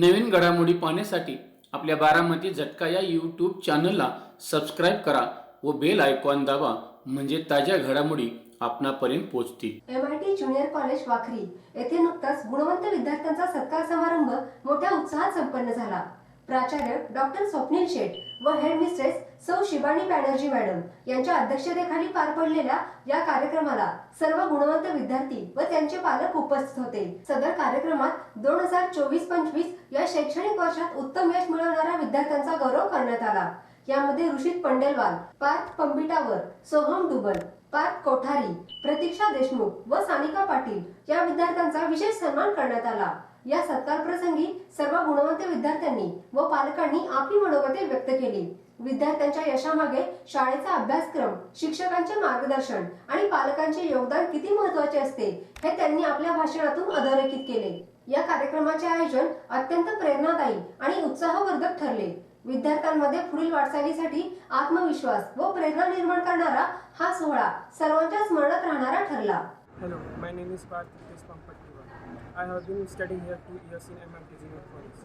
नवीन घडामोडी पाहण्यासाठी आपल्या बारामती झटका या यूट्यूब चॅनलला सबस्क्राईब करा व बेल आयकॉन दाबा म्हणजे ताज्या घडामोडी आपणापर्यंत पोहोचतील. M I T junior college Wakhari. येथे नुकताच गुणवंत विद्यार्थ्यांचा सत्कार समारंभ मोठ्या उत्साहात संपन्न झाला. प्राचार्य डॉक्टर स्वप्नील शेठ व हेड मिस्ट्रेस सौ शिबानी बॅनर्जी मॅडम यांच्या अध्यक्षतेखाली पार पडलेल्या या कार्यक्रमाला सर्व गुणवंत विद्यार्थी व त्यांचे पालक उपस्थित होते. सदर कार्यक्रमात दोन हजार चोवीस पंचवीस या शैक्षणिक वर्षात उत्तम यश मिळवणाऱ्या विद्यार्थ्यांचा गौरव करण्यात आला. यामध्ये ऋषित पंडेलवाल पार्थ पंबिटावर सोहम डुबल पार्थ कोठारी प्रतीक्षा देशमुख व सानिका पाटील या विद्यार्थ्यांचा विशेष सन्मान करण्यात आला. या सत्कार प्रसंगी सर्व गुणवंत विद्यार्थ्यांनी व पालकांनी आपली मनोगते व्यक्त केली. विद्यार्थ्यांच्या यशामागे शाळेचा अभ्यासक्रम शिक्षकांचे मार्गदर्शन आणि पालकांचे योगदान किती महत्त्वाचे असते हे त्यांनी आपल्या भाषणातून अधोरेखित केले. या कार्यक्रमाचे आयोजन अत्यंत प्रेरणादायी आणि उत्साहवर्धक ठरले. विद्यार्थ्यांमध्ये पुढील वाटचालीसाठी आत्मविश्वास व प्रेरणा निर्माण करणारा हा सोहळा सर्वांच्या स्मरणात राहणारा ठरला. Hello my name is I have been studying here two years in M I T G college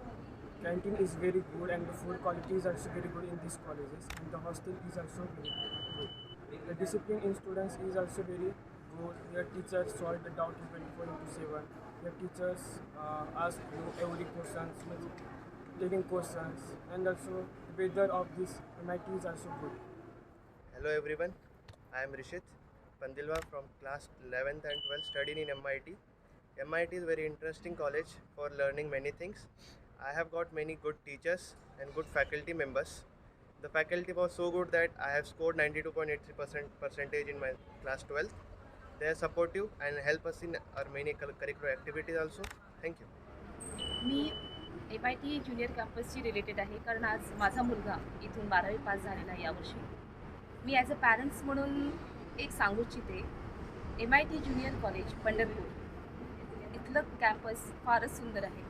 canteen is very good and the food quality is also very good in this colleges and the hostel is also good the discipline in students is also very good your teachers solve the doubt twenty four into seven your teachers ask every questions म्हणजे taking questions and also the weather of this MIT is also good. Hello everyone, I am Rishit Pandilwa from class 11th and 12th studying in MIT. MIT is very interesting college for learning many things. I have got many good teachers and good faculty members. The faculty was so good that I have scored 92.83% percentage in my class 12th. They are supportive and help us in our many curricular activities also. Thank you. मी M I T junior कॅम्पसशी related आहे. कारण आज माझा मुलगा इथून बारावी pass झालेला आहे यावर्षी. मी ॲज अ पॅरेंट्स म्हणून एक सांगू इच्छिते M I T junior college Pandharpur इथलं कॅम्पस फारच सुंदर आहे.